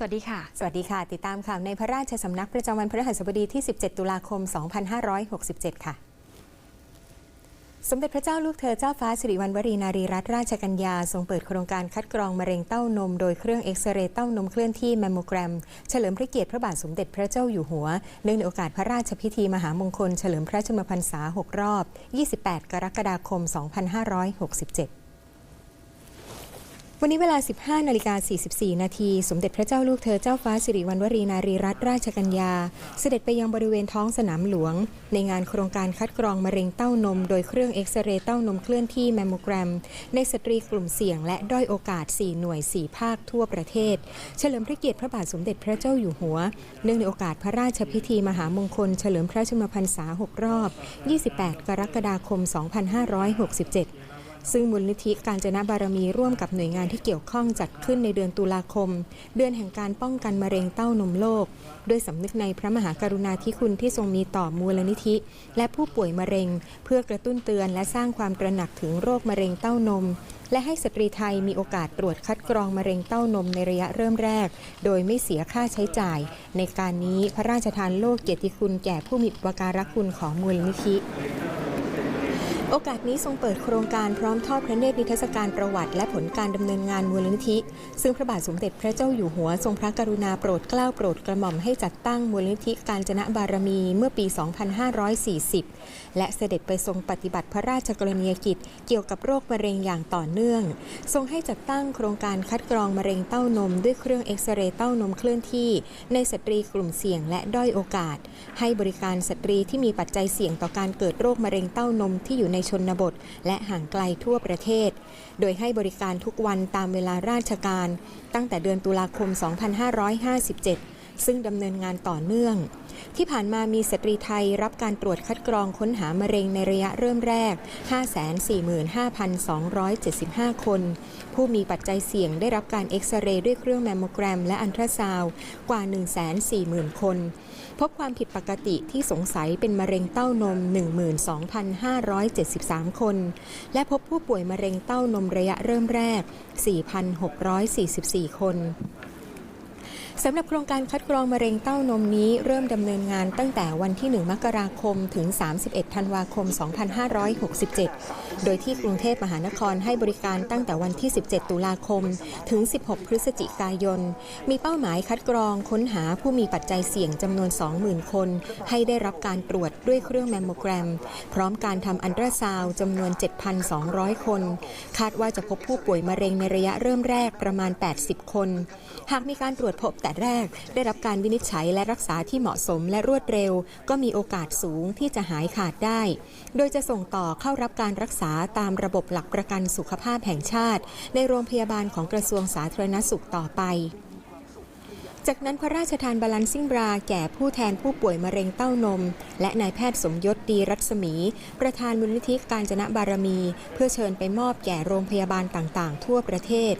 สวัสดีค่ะ สวัสดีค่ะ ติดตามข่าวในพระราชสำนักประจำวันพฤหัสบดีที่ 17 ตุลาคม 2567 ค่ะ สมเด็จพระเจ้าลูกเธอเจ้าฟ้าสิริวัณวรีนารีรัตนราชกัญญา ทรงเปิดโครงการคัดกรองมะเร็งเต้านม โดยเครื่องเอ็กซเรย์เต้านมเคลื่อนที่แมมโมแกรม เฉลิมพระเกียรติพระบาทสมเด็จพระเจ้าอยู่หัว เนื่องในโอกาสพระราชพิธีมหามงคล เฉลิมพระชนมพรรษา 6 รอบ 28 กรกฎาคม 2567 วันนี้เวลา 15 นาฬิกา 44 นาที สมเด็จพระเจ้าลูกเธอเจ้าฟ้าสิริวัณวรีนารีรัตนราชกัญญา เสด็จไปยังบริเวณท้องสนามหลวง ในงานโครงการคัดกรองมะเร็งเต้านม โดยเครื่องเอ็กซเรย์เต้านมเคลื่อนที่แมมโมแกรม ในสตรีกลุ่มเสี่ยงและด้อยโอกาส 4 หน่วย 4 ภาคทั่วประเทศ เฉลิมพระเกียรติพระบาทสมเด็จพระเจ้าอยู่หัว เนื่องในโอกาสพระราชพิธีมหามงคล เฉลิมพระชนมพรรษา 6 รอบ 28 กรกฎาคม 2567 ซึ่งมูลนิธิการจนะบารมีร่วมกับหน่วยงานที่เกี่ยวข้องจัดขึ้นในเดือนตุลาคม เดือนแห่งการป้องกันมะเร็งเต้านมโลก ด้วยสำนึกในพระมหากรุณาธิคุณที่ทรงมีต่อมูลนิธิ และผู้ป่วยมะเร็ง เพื่อกระตุ้นเตือนและสร้างความตระหนักถึงโรคมะเร็งเต้านม และให้สตรีไทยมีโอกาสตรวจคัดกรองมะเร็งเต้านมในระยะเริ่มแรก โดยไม่เสียค่าใช้จ่าย ในการนี้พระราชทานโลกเกียรติคุณแก่ผู้มีอุปการะคุณของมูลนิธิ โอกาสนี้ทรงเปิดโครงการพร้อมทอดพระเนตรนิทรรศการประวัติ และผลการดำเนินงานมูลนิธิ ซึ่งพระบาทสมเด็จพระเจ้าอยู่หัวทรงพระกรุณาโปรดเกล้าโปรดกระหม่อมให้จัดตั้งมูลนิธิการจนะบารมีเมื่อปี 2540 และเสด็จไปทรงปฏิบัติพระราชกรณียกิจ เกี่ยวกับโรคมะเร็งอย่างต่อเนื่อง ทรงให้จัดตั้งโครงการคัดกรองมะเร็งเต้านม ด้วยเครื่องเอ็กซเรย์เต้านมเคลื่อนที่ ในสตรีกลุ่มเสี่ยงและด้อยโอกาส ให้บริการสตรีที่มีปัจจัยเสี่ยงต่อการเกิดโรคมะเร็งเต้านมที่อยู่ในในชนบท และห่างไกลทั่วประเทศ โดยให้บริการทุกวันตามเวลาราชการ ตั้งแต่เดือนตุลาคม 2557 ซึ่งดำเนินงานต่อเนื่อง ที่ผ่านมามีสตรีไทยรับการตรวจคัดกรองค้นหามะเร็งในระยะเริ่มแรก 545,275 คน ผู้มีปัจจัยเสี่ยงได้รับการเอ็กซเรย์ด้วยเครื่องแมมโมแกรม และอันตราซาวกว่า 140,000 คน พบความผิดปกติที่สงสัยเป็นมะเร็งเต้านม 12,573 คน และพบผู้ป่วยมะเร็งเต้านมระยะเริ่มแรก 4,644 คน สำหรับโครงการคัดกรองมะเร็งเต้านมนี้เริ่มดำเนินงานตั้งแต่วันที่ 1 มกราคมถึง 31 ธันวาคม 2567 โดยที่กรุงเทพมหานครให้บริการตั้งแต่วันที่ 17 ตุลาคม ถึง 16 พฤศจิกายน มีเป้าหมายคัดกรองค้นหาผู้มีปัจจัยเสี่ยงจำนวน 20,000 คน ให้ได้รับการตรวจด้วยเครื่องแมมโมแกรม พร้อมการทำอันตราซาวจำนวน 7,200 คน คาดว่าจะพบผู้ป่วยมะเร็งในระยะเริ่มแรกประมาณ 80 คน หากมีการตรวจพบแต่แรกได้รับการวินิจฉัยและรักษาที่เหมาะสมและรวดเร็ว ก็มีโอกาสสูงที่จะหายขาดได้ โดยจะส่งต่อเข้ารับการรักษาตามระบบหลักประกันสุขภาพแห่งชาติ ในโรงพยาบาลของกระทรวงสาธารณสุขต่อไป จากนั้นพระราชทานบาลานซิ่งบราแก่ผู้แทนผู้ป่วยมะเร็งเต้านม และนายแพทย์สมยศดีรัศมี ประธานมูลนิธิการจนะบารมี เพื่อเชิญไปมอบแก่โรงพยาบาลต่างๆ ทั่วประเทศ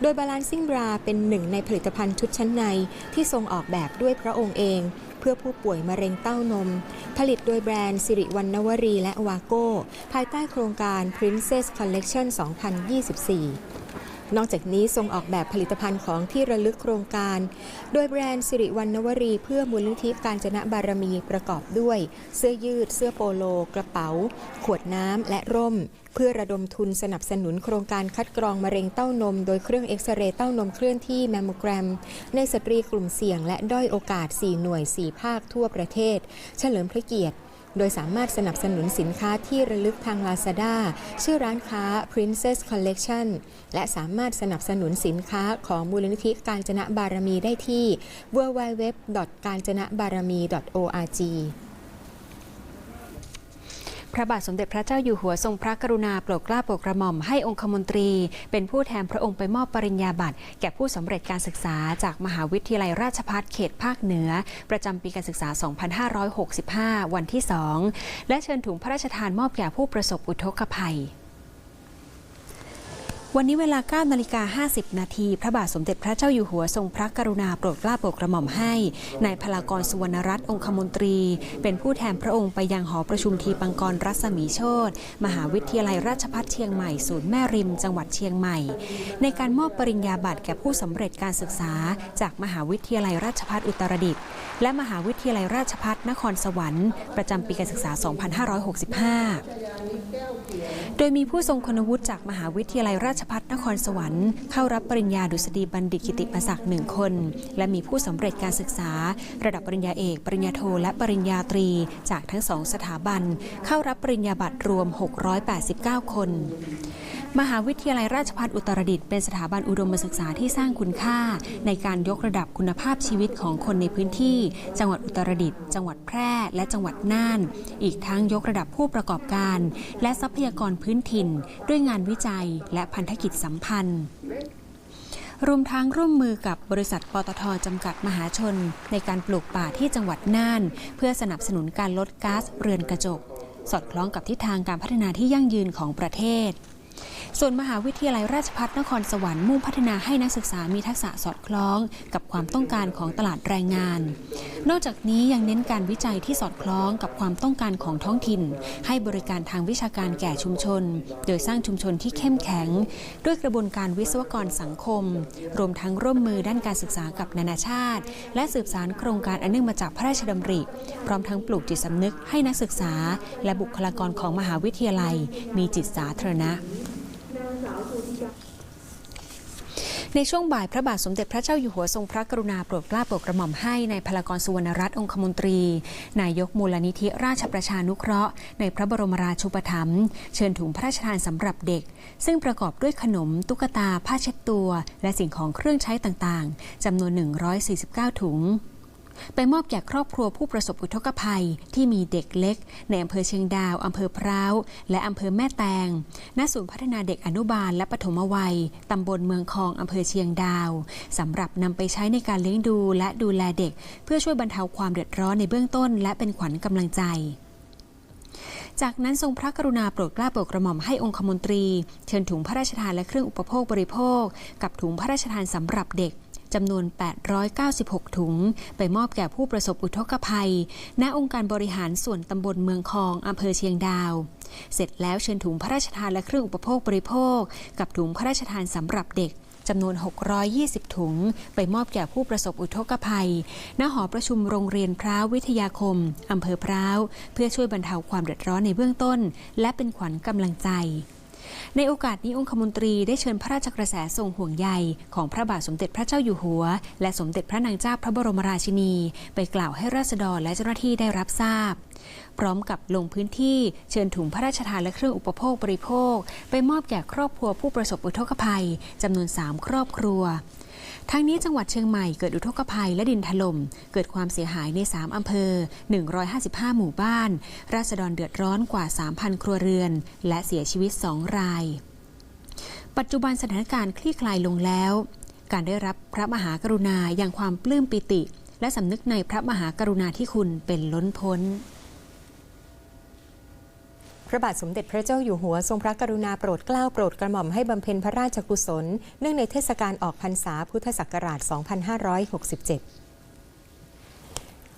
โดยบาลานซิ่งบราเป็นหนึ่งในผลิตภัณฑ์ชุดชั้นในที่ทรงออกแบบด้วยพระองค์เอง เพื่อผู้ป่วยมะเร็งเต้านม ผลิตโดยแบรนด์สิริวัณณวรีและวาโก้ภายใต้โครงการ Princess Collection 2024 นอกจากนี้ทรงออกแบบผลิตภัณฑ์ของที่ระลึกโครงการ โดยแบรนด์สิริวัณวรีเพื่อมูลนิธิการจนะบารมีประกอบด้วย เสื้อยืด เสื้อโปโล กระเป๋า ขวดน้ำและร่ม เพื่อระดมทุนสนับสนุนโครงการคัดกรองมะเร็งเต้านม โดยเครื่องเอ็กซเรย์เต้านมเคลื่อนที่แมมโมแกรม ในสตรีกลุ่มเสี่ยงและด้อยโอกาส 4 หน่วย 4 ภาคทั่วประเทศ เฉลิมพระเกียรติ โดยสามารถสนับสนุนสินค้าที่ระลึกทาง Lazada ชื่อร้านค้า Princess Collection และสามารถสนับสนุนสินค้าของมูลนิธิการจนะบารมีได้ที่ www. การจนะบารมี .org พระบาทสมเด็จพระเจ้าอยู่หัวทรงพระกรุณาโปรดเกล้าโปรดกระหม่อมให้องคมนตรี เป็นผู้แทนพระองค์ไปมอบปริญญาบัตรแก่ผู้สำเร็จการศึกษาจากมหาวิทยาลัยราชภัฏเขตภาคเหนือ ประจำปีการศึกษา 2565 วันที่ 2 และเชิญถุงพระราชทานมอบแก่ผู้ประสบอุทกภัย วันนี้เวลา9นาฬิกา50 นาที พระบาทสมเด็จพระเจ้าอยู่หัวทรงพระกรุณาโปรดเกล้าโปรดกระหม่อมให้นายพลากรสุวรรณรัตน์องคมนตรี เป็นผู้แทนพระองค์ไปยังหอประชุมทีปังกรรัศมีโชตมหาวิทยาลัยราชภัฏเชียงใหม่ศูนย์แม่ริม จังหวัดเชียงใหม่ ในการมอบปริญญาบัตรแก่ผู้สำเร็จการศึกษา จากมหาวิทยาลัยราชภัฏอุตรดิตถ์และมหาวิทยาลัยราชภัฏนครสวรรค์ประจำปีการศึกษา 2565 โดยมีผู้ทรงคุณวุฒิจากมหาวิทยาลัยราชภัฏนครสวรรค์ เข้ารับปริญญาดุษฎีบัณฑิตกิติมศักดิ์หนึ่งคน และมีผู้สำเร็จการศึกษา ระดับปริญญาเอก ปริญญาโท และปริญญาตรี จากทั้งสองสถาบัน เข้ารับปริญญาบัตรรวม 689 คน มหาวิทยาลัยราชภัฏอุตรดิตถ์เป็นสถาบันอุดมศึกษาที่สร้างคุณค่า ในการยกระดับคุณภาพชีวิตของคนในพื้นที่ จังหวัดอุตรดิตถ์จังหวัดแพร่ และจังหวัดน่าน อีกทั้งยกระดับผู้ประกอบการ และทรัพยากรพื้นถิ่น ด้วยงานวิจัย และพันธกิจสัมพันธ์รวมทั้งร่วมมือกับบริษัทปตทจำกัดมหาชน ในการปลูกป่าที่จังหวัดน่าน เพื่อสนับสนุนการลดก๊าซเรือนกระจก สอดคล้องกับทิศทางการพัฒนาที่ยั่งยืนของประเทศ ส่วนมหาวิทยาลัยราชภัฏนครสวรรค์มุ่งพัฒนาให้นักศึกษามีทักษะสอดคล้อง กับความต้องการของตลาดแรงงาน นอกจากนี้ยังเน้นการวิจัยที่สอดคล้องกับความต้องการของท้องถิ่น ให้บริการทางวิชาการแก่ชุมชน โดยสร้างชุมชนที่เข้มแข็ง ด้วยกระบวนการวิศวกรสังคม รวมทั้งร่วมมือด้านการศึกษากับนานาชาติ และสืบสารโครงการอันเนื่องมาจากพระราชดำริ พร้อมทั้งปลูกจิตสำนึกให้นักศึกษา และบุคลากรของมหาวิทยาลัย มีจิตสาธารณะ ในช่วงบ่ายพระบาทสมเด็จพระเจ้าอยู่หัวทรงพระกรุณาโปรดเกล้าโปรดกระหม่อมให้ในพลากรสุวรรณรัตน์องคมนตรี นายกมูลนิธิราชประชานุเคราะห์ ในพระบรมราชูปถัมภ์เชิญถุงพระราชทานสำหรับเด็ก ซึ่งประกอบด้วยขนม ตุ๊กตา ผ้าเช็ดตัว และสิ่งของเครื่องใช้ต่างๆจำนวน 149 ถุง ไปมอบแก่ครอบครัวผู้ประสบอุทกภัยที่มีเด็กเล็ก ในอำเภอเชียงดาว อำเภอพร้าว และอำเภอแม่แตง ณ ศูนย์พัฒนาเด็กอนุบาลและปฐมวัย ตำบลเมืองคอง อำเภอเชียงดาว สำหรับนำไปใช้ในการเลี้ยงดูและดูแลเด็ก เพื่อช่วยบรรเทาความเดือดร้อนในเบื้องต้น และเป็นขวัญกำลังใจจากนั้นทรงพระกรุณาโปรดเกล้าโปรดกระหม่อมให้องคมนตรี เชิญถุงพระราชทานและเครื่องอุปโภคบริโภค กับถุงพระราชทานสำหรับเด็ก จำนวน 896 ถุง ไปมอบแก่ผู้ประสบอุทกภัย ณ องค์การบริหารส่วนตำบลเมืองคองอำเภอเชียงดาว เสร็จแล้วเชิญถุงพระราชทานและเครื่องอุปโภคบริโภค กับถุงพระราชทานสำหรับเด็กจำนวน 620 ถุง ไปมอบแก่ผู้ประสบอุทกภัย ณ หอประชุมโรงเรียนพร้าววิทยาคม อำเภอพร้าว เพื่อช่วยบรรเทาความเดือดร้อนในเบื้องต้น และเป็นขวัญกำลังใจ ในโอกาสนี้องคมนตรีได้เชิญพระราชกระแสทรงห่วงใยของพระบาทสมเด็จพระเจ้าอยู่หัว และสมเด็จพระนางเจ้าพระบรมราชินี ไปกล่าวให้ราษฎรและเจ้าหน้าที่ได้รับทราบ พร้อมกับลงพื้นที่เชิญถุงพระราชทานและเครื่องอุปโภคบริโภค ไปมอบแก่ครอบครัวผู้ประสบอุทกภัยจำนวน 3 ครอบครัว ทั้งนี้จังหวัดเชียงใหม่เกิดอุทกภัยและดินถล่มเกิดความเสียหายใน 3 อำเภอ 155 หมู่บ้าน ราษฎรเดือดร้อนกว่า 3,000 ครัวเรือน และเสียชีวิต 2 ราย ปัจจุบันสถานการณ์คลี่คลายลงแล้ว การได้รับพระมหากรุณาอย่างความปลื้มปิติ และสำนึกในพระมหากรุณาธิคุณเป็นล้นพ้น พระบาทสมเด็จพระเจ้าอยู่หัวทรงพระกรุณาโปรดเกล้าโปรดกระหม่อมให้บำเพ็ญพระราชกุศล เนื่องในเทศกาลออกพรรษาพุทธศักราช 2567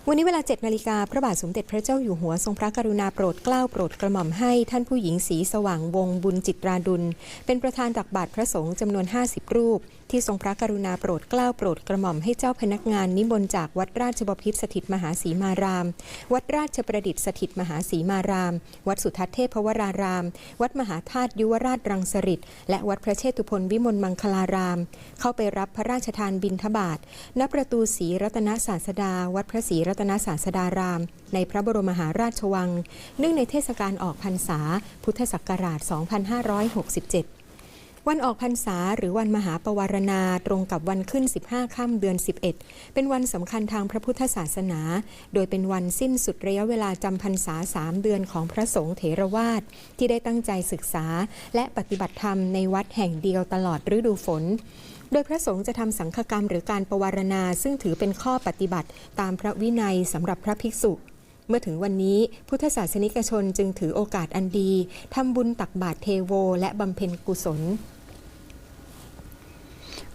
วันนี้เวลา7นาฬิกาพระบาทสมเด็จพระเจ้าอยู่หัวทรงพระกรุณาโปรดเกล้าโปรดกระหม่อมให้ท่านผู้หญิงสีสว่างวงบุญจิตราดุล เป็นประธานตักบาตรพระสงฆ์จำนวน 50 รูปที่ทรงพระกรุณาโปรดเกล้าโปรดกระหม่อมให้เจ้าพนักงานนิมนต์จากวัดราชบพิตรสถิตมหาสีมาราม วัดราชประดิษฐ์สถิตมหาสีมาราม วัดสุทัศเทพวราราม วัดมหาธาตุยุวราชรังสฤษและวัดพระเชตุพนวิมลมังคลาราม เข้าไปรับพระราชทานบิณฑบาตณประตูศรีรัตนศาสดา วัดพระศรีรัตนศาสดาราม ในพระบรมมหาราชวัง เนื่องในเทศกาลออกพรรษา พุทธศักราช 2567 วันออกพรรษาหรือวันมหาปวารณาตรงกับวันขึ้น 15 ค่ำเดือน 11 เป็นวันสำคัญทางพระพุทธศาสนา โดยเป็นวันสิ้นสุดระยะเวลาจำพรรษา 3 เดือนของพระสงฆ์เถรวาทที่ได้ตั้งใจศึกษา และปฏิบัติธรรมในวัดแห่งเดียวตลอดฤดูฝนโดยพระสงฆ์จะทำสังฆกรรมหรือการประวารณา ซึ่งถือเป็นข้อปฏิบัติตามพระวินัยสำหรับพระภิกษุ เมื่อถึงวันนี้พุทธศาสนิกชนจึงถือโอกาสอันดีทำบุญตักบาตรเทโว และบำเพ็ญกุศล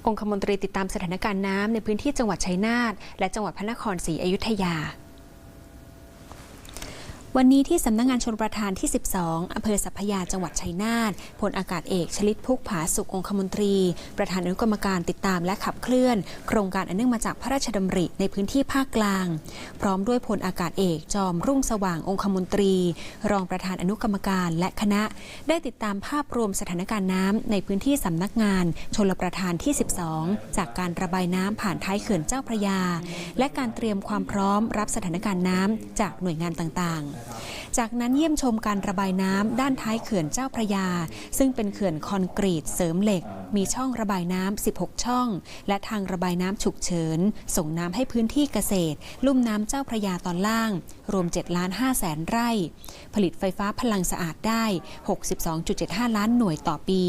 องคมนตรีติดตามสถานการณ์น้ำในพื้นที่จังหวัดชัยนาทและจังหวัดพระนครศรีอยุธยา วันนี้ที่สำนักงงานชนประทานที่ 12อำเภอสัพพยาจังหวัดชัยนาทพลอากาศเอกชลิตพุกผาสุของคมนตรี ประธานอนุกรรมการติดตามและขับเคลื่อน โครงการอันเนื่องมาจากพระราชดำริในพื้นที่ภาคกลาง พร้อมด้วยพลอากาศเอกจอมรุ่งสว่างองคมนตรี รองประธานอนุกรรมการและคณะ ได้ติดตามภาพรวมสถานการณ์น้ำในพื้นที่สำนักงานชลประทานที่ 12 จากการระบายน้ำผ่านท้ายเขื่อนเจ้าพระยา และการเตรียมความพร้อมรับสถานการณ์น้ำจากหน่วยงานต่างๆจากนั้นเยี่ยมชมการระบายน้ำด้านท้ายเขื่อนเจ้าพระยา ซึ่งเป็นเขื่อนคอนกรีตเสริมเหล็ก มีช่องระบายน้ำ 16 ช่อง และทางระบายน้ำฉุกเฉิน ส่งน้ำให้พื้นที่เกษตร ลุ่มน้ำเจ้าพระยาตอนล่าง รวม 7 ล้าน5แสนไร่ ผลิตไฟฟ้าพลังสะอาดได้ 62.75 ล้านหน่วยต่อปี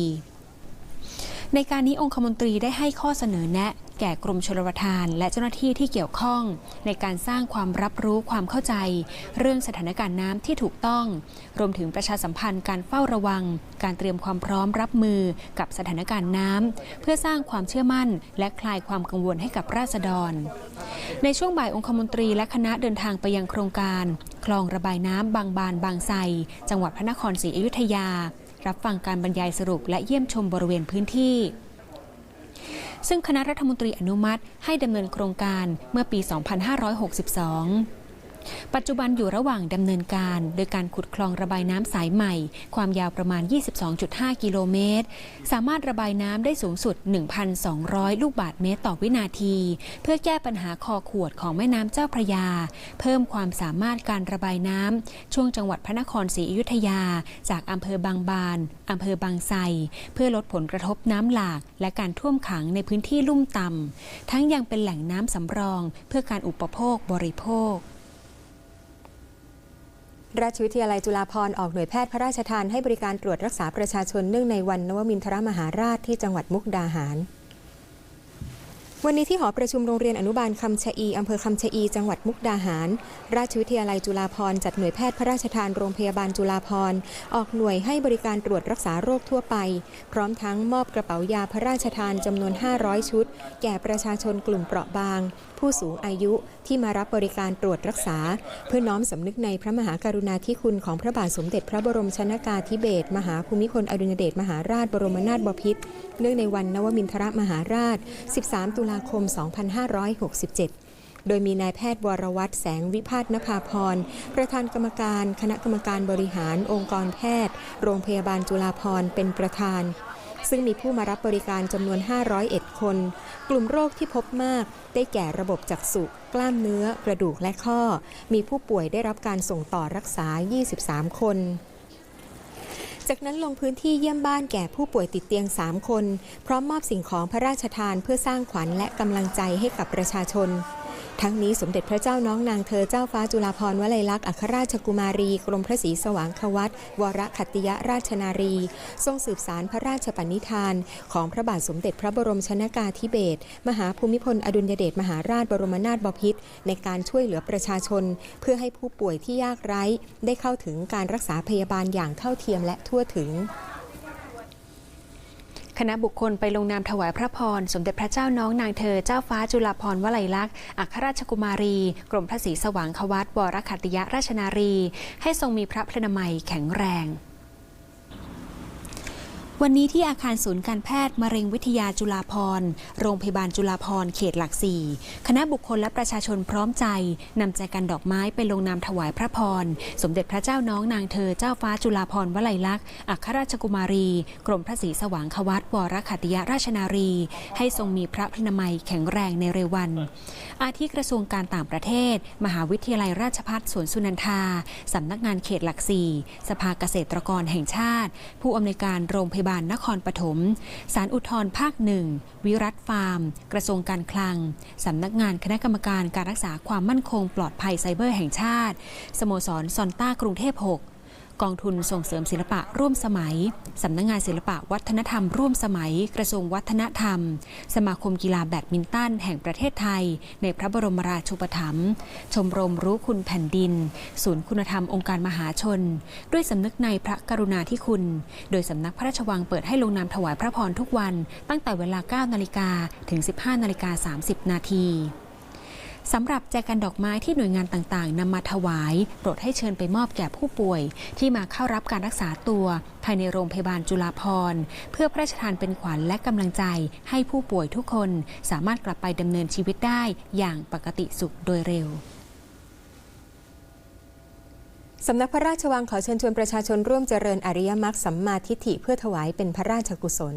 ในการนี้องคมนตรีได้ให้ข้อเสนอแนะ แก่กรมชลประทานและเจ้าหน้าที่ที่เกี่ยวข้อง ในการสร้างความรับรู้ความเข้าใจ เรื่องสถานการณ์น้ำที่ถูกต้อง รวมถึงประชาสัมพันธ์การเฝ้าระวัง การเตรียมความพร้อมรับมือกับสถานการณ์น้ำเพื่อสร้างความเชื่อมั่น และคลายความกังวลให้กับราษฎร ในช่วงบ่ายองคมนตรีและคณะเดินทางไปยังโครงการ คลองระบายน้ำบางบานบางไทรจังหวัดพระนครศรีอยุธยา รับฟังการบรรยายสรุปและเยี่ยมชมบริเวณพื้นที่ ซึ่งคณะรัฐมนตรีอนุมัติให้ดำเนินโครงการเมื่อปี 2562 ปัจจุบันอยู่ระหว่างดำเนินการ โดยการขุดคลองระบายน้ำสายใหม่ ความยาวประมาณ 22.5 กิโลเมตร สามารถระบายน้ำได้สูงสุด 1,200 ลูกบาศก์เมตรต่อวินาที เพื่อแก้ปัญหาคอขวดของแม่น้ำเจ้าพระยา เพิ่มความสามารถการระบายน้ำช่วงจังหวัดพระนครศรีอยุธยา จากอำเภอบางบานอำเภอบางไทรเพื่อลดผลกระทบน้ำหลาก และการท่วมขังในพื้นที่ลุ่มต่ำทั้งยังเป็นแหล่งน้ำสำรอง เพื่อการอุปโภคบริโภค ราชวิทยาลัยจุฬาภรณ์ออกหน่วยแพทย์พระราชทานให้บริการตรวจรักษาประชาชนเนื่องในวันนวมินทรมหาราชที่จังหวัดมุกดาหาร วันนี้ที่หอประชุมโรงเรียนอนุบาลคำชะอีอำเภอคำชะอี จังหวัดมุกดาหาร ราชวิทยาลัยจุฬาภรณ์จัดหน่วยแพทย์พระราชทานโรงพยาบาลจุฬาภรณ์ออกหน่วยให้บริการตรวจรักษาโรคทั่วไป พร้อมทั้งมอบกระเป๋ายาพระราชทานจำนวน 500 ชุด แก่ประชาชนกลุ่มเปราะบาง ผู้สูงอายุที่มารับบริการตรวจรักษา เพื่อน้อมสำนึกในพระมหากรุณาธิคุณของพระบาทสมเด็จพระบรมชนากาธิเบศรมหาภูมิพลอดุลยเดชมหาราชบรมนาถบพิตรเนื่องในวันนวมินทรมหาราช 13 ตุลาคม 2567โดยมีนายแพทย์วรวัตรแสงวิพาทนภาพร ประธานกรรมการ คณะกรรมการบริหารองค์กรแพทย์ โรงพยาบาลจุฬาภรณ์เป็นประธาน ซึ่งมีผู้มารับบริการจำนวน 501 คน กลุ่มโรคที่พบมาก ได้แก่ระบบจักษุกล้ามเนื้อ กระดูกและข้อ มีผู้ป่วยได้รับการส่งต่อรักษา 23 คนจากนั้นลงพื้นที่เยี่ยมบ้านแก่ผู้ป่วยติดเตียง 3 คน พร้อมมอบสิ่งของพระราชทานเพื่อสร้างขวัญและกำลังใจให้กับประชาชน ทั้งนี้สมเด็จพระเจ้าน้องนางเธอเจ้าฟ้าจุฬาภรณ์วลัยลักษณ์อัครราชกุมารี กรมพระศรีสว่างควัตวรขัติยราชนารี ทรงสืบสารพระราชปณิธาน ของพระบาทสมเด็จพระบรมชนากาธิเบศรมหาภูมิพลอดุลยเดชมหาราชบรมนาถบพิตรในการช่วยเหลือประชาชน เพื่อให้ผู้ป่วยที่ยากไร้ ได้เข้าถึงการรักษาพยาบาลอย่างเท่าเทียมและทั่วถึง คณะบุคคลไปลงนามถวายพระพร สมเด็จพระเจ้าน้องนางเธอเจ้าฟ้าจุฬาภรณ์วลัยลักษณ์อัครราชกุมารี กรมพระศรีสว่างควัตวรคัติยราชนารี ให้ทรงมีพระพลนามัยแข็งแรง วันนี้ที่อาคารศูนย์การแพทย์มะเร็งวิทยาจุฬาภรโรงพยาบาลจุฬาภรเขตหลักสี่คณะบุคคลและประชาชนพร้อมใจนำใจกันดอกไม้ไปลงนามถวายพระพร สมเด็จพระเจ้าน้องนางเธอเจ้าฟ้าจุฬาภรวลัยลักษณ์อัครราชกุมารี กรมพระศรีสว่างควัตวรขัติยราชนารี ให้ทรงมีพระพลนามัยแข็งแรงในเร็ววัน อาทิกระทรวงการต่างประเทศ มหาวิทยาลัยราชภัฏสวนสุนันทาสำนักงานเขตหลักสี่สภาเกษตรกรแห่งชาติ ผู้อำนวยการโรงพยาบาลนครปฐมสารอุทธรภาคหนึ่งวิรัตฟาร์ม กระทรวงการคลัง สำนักงานคณะกรรมการการรักษาความมั่นคงปลอดภัยไซเบอร์แห่งชาติ สโมสรซอนต้ากรุงเทพ6 กองทุนส่งเสริมศิลปะร่วมสมัย สำนักงานศิลปะวัฒนธรรมร่วมสมัย กระทรวงวัฒนธรรม สมาคมกีฬาแบดมินตันแห่งประเทศไทย ในพระบรมราชูปถัมภ์ชมรมรู้คุณแผ่นดิน ศูนย์คุณธรรมองค์การมหาชน ด้วยสำนึกในพระกรุณาธิคุณ โดยสำนักพระราชวังเปิดให้ลงนามถวายพระพรทุกวัน ตั้งแต่เวลา 9 นาฬิกาถึง 15 นาฬิกา 30 นาที สำหรับแจกันดอกไม้ที่หน่วยงานต่างๆนำมาถวายโปรดให้เชิญไปมอบแก่ผู้ป่วย ที่มาเข้ารับการรักษาตัว ภายในโรงพยาบาลจุฬาภรณ์ เพื่อพระราชทานเป็นขวัญและกำลังใจ ให้ผู้ป่วยทุกคน สามารถกลับไปดำเนินชีวิตได้อย่างปกติสุขโดยเร็วสำนักพระราชวังขอเชิญชวนประชาชนร่วมเจริญอริยมรรคสัมมาทิฏฐิเพื่อถวายเป็นพระราชกุศล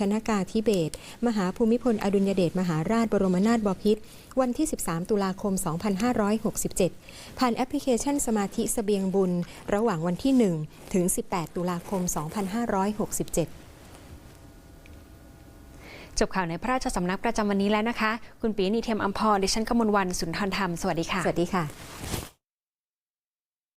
ชนากาธิเบศรมหาภูมิพลอดุลยเดชมหาราชบรมนาถบพิตรวันที่ 13 ตุลาคม 2567 ผ่านแอปพลิเคชันสมาธิเสบียงบุญ ระหว่างวันที่ 1 ถึง 18 ตุลาคม 2567จบข่าวในพระราชสำนักประจำวันนี้แล้วนะคะ คุณปีนีเทียมอัมพรดิฉันกมลวันสุนทรธรรม สวัสดีค่ะ สวัสดีค่ะ